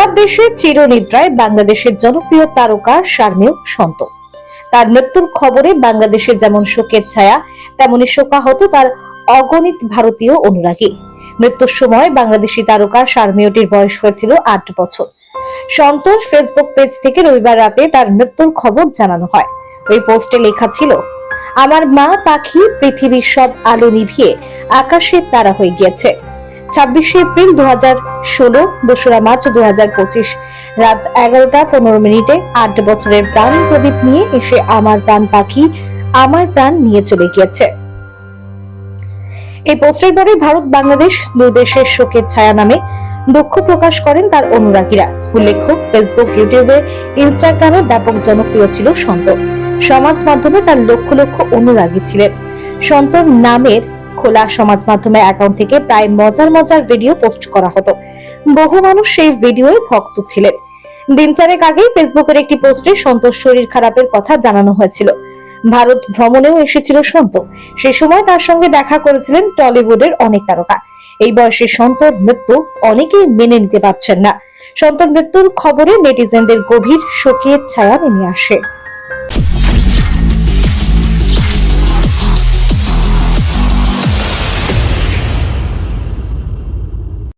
তারার দেশের চিরনিদ্রায় বাংলাদেশের জনপ্রিয় তারকা শারমিল সন্ত। তার মৃত্যুর খবরে বাংলাদেশের যেমন শোকের ছায়া, তেমনি শোকাহত তার অগণিত ভারতীয় অনুরাগী। মৃত্যুর সময় বাংলাদেশি তারকা শারমিয়টির বয়স হয়েছিল আট বছর। সন্তর ফেসবুক পেজ থেকে রবিবার রাতে তার মৃত্যুর খবর জানানো হয়। ওই পোস্টে লেখা ছিল, আমার মা পাখি পৃথিবীর সব আলো নিভিয়ে আকাশের তারা হয়ে গিয়েছে। ছাব্বিশে এপ্রিল দু হাজার ষোলো, দোসরা মার্চ দু হাজার পঁচিশ, রাত এগারোটা পনেরো মিনিটে আট বছরের প্রাণ প্রদীপ নিয়ে এসে আমার প্রাণ পাখি আমার প্রাণ নিয়ে চলে গিয়েছে। এই পোস্টের পরে ভারত বাংলাদেশ দুই দেশের শোকের ছায়া নামে দুঃখ প্রকাশ করেন তার অনুরাগীরা। উল্লেখ্য ফেসবুক ইউটিউবে ইনস্টাগ্রামে ব্যাপক জনপ্রিয় ছিল সন্ত। সমাজ মাধ্যমে তার লক্ষ লক্ষ অনুরাগী ছিলেন। সন্তর নামের খোলা সমাজ মাধ্যমে অ্যাকাউন্ট থেকে প্রায় মজার মজার ভিডিও পোস্ট করা হতো। বহু মানুষ সেই ভিডিওয় ভক্ত ছিলেন। দিন চারেক আগেই ফেসবুকের একটি পোস্টে সন্তোষ শরীর খারাপের কথা জানানো হয়েছিল। ভারত ভ্রমণেও এসেছিল সন্ত। সেই সময় তার সঙ্গে দেখা করেছিলেন টলিউডের অনেক তারকা। এই বয়সে সন্তর মৃত্যু অনেকেই মেনে নিতে পারছেন না। সন্তর মৃত্যুর খবরে নেটিজেনদের গভীর শোকের ছায়া নেমে আসে।